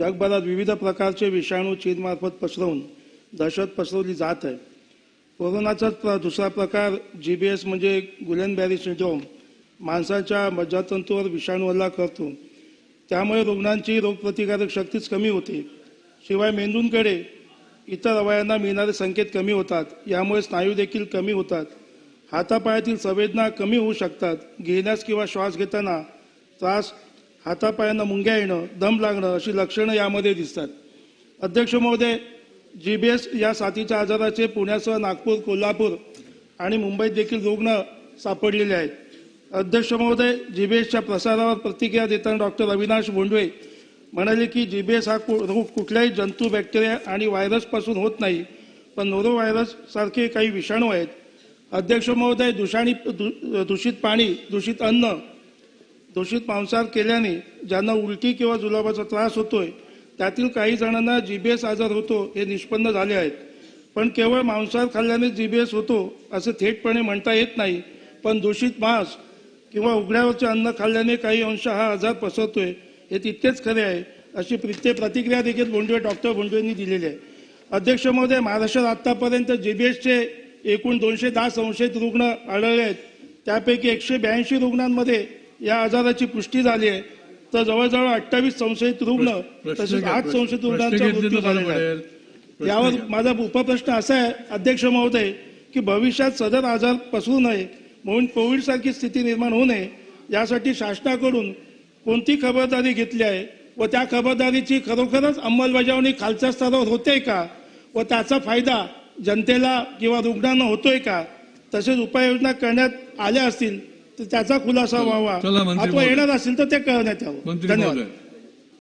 जगभरात विविध प्रकारचे विषाणू चीनमार्फत पसरवून दहशत पसरवली जात आहे. कोरोनाचाच प्र दुसरा प्रकार जी बी एस म्हणजे गुलेनबॅरी सिंड्रोम माणसाच्या मज्जातंतूवर विषाणू हल्ला करतो. त्यामुळे रुग्णांची रोगप्रतिकारक शक्तीच कमी होते. शिवाय मेंदूंकडे इतर अवयांना मिळणारे संकेत कमी होतात. यामुळे स्नायू देखील कमी होतात. हातापायातील संवेदना कमी होऊ शकतात. घेण्यास किंवा श्वास घेताना त्रास हातापायांना मुंग्या येणं दम लागणं अशी लक्षणं यामध्ये दिसतात. अध्यक्ष महोदय जी बी एस या साथीच्या आजाराचे पुण्यासह नागपूर कोल्हापूर आणि मुंबईत देखील रुग्ण सापडलेले आहेत. अध्यक्ष महोदय जी बी एसच्या प्रसारावर प्रतिक्रिया देताना डॉक्टर अविनाश बोंडवे म्हणाले की जी बी एस हा रोग कुठल्याही जंतू बॅक्टेरिया आणि व्हायरसपासून होत नाही पण नोरो व्हायरस सारखे काही विषाणू आहेत. अध्यक्ष महोदय दूषाणी दूषित पाणी दूषित अन्न दूषित मांसाहार केल्याने ज्यांना उलटी किंवा जुलाबाचा त्रास होतोय त्यातील काही जणांना जीबीएस आजार होतो हे निष्पन्न झाले आहेत. पण केवळ मांसाहार खाल्ल्याने जीबीएस होतो असे थेटपणे म्हणता येत नाही. पण दूषित मांस किंवा उघड्यावरचे अन्न खाल्ल्याने काही अंश हा आजार पसरतोय हे तितकेच खरे आहे अशी प्रत्येक प्रतिक्रिया देखील बोंडवे डॉक्टर बोंडवेंनी दिलेली आहे. अध्यक्ष महोदय महाराष्ट्रात आतापर्यंत जीबीएसचे एकूण दोनशे दहा संशयित रुग्ण आढळले आहेत. त्यापैकी एकशे ब्याऐंशी रुग्णांमध्ये या आजाराची पुष्टी झाली आहे तर जवळजवळ अठ्ठावीस संशयित रुग्ण तसेच. आठ संशयित रुग्णांचा मृत्यू झालेला आहे यावर. माझा उपप्रश्न असा आहे अध्यक्ष महोदय की भविष्यात सदर आजार पसरू नये म्हणून कोविड सारखी स्थिती निर्माण होऊ नये यासाठी शासनाकडून कोणती खबरदारी घेतली आहे व त्या खबरदारीची खरोखरच अंमलबजावणी खालच्या स्तरावर होते का व त्याचा फायदा जनतेला किंवा रुग्णांना होतोय का तसेच उपाययोजना करण्यात आल्या असतील तर त्याचा खुलासा व्हावा. महोदय. येणार असेल तर ते करण्यात यावं धन्यवाद.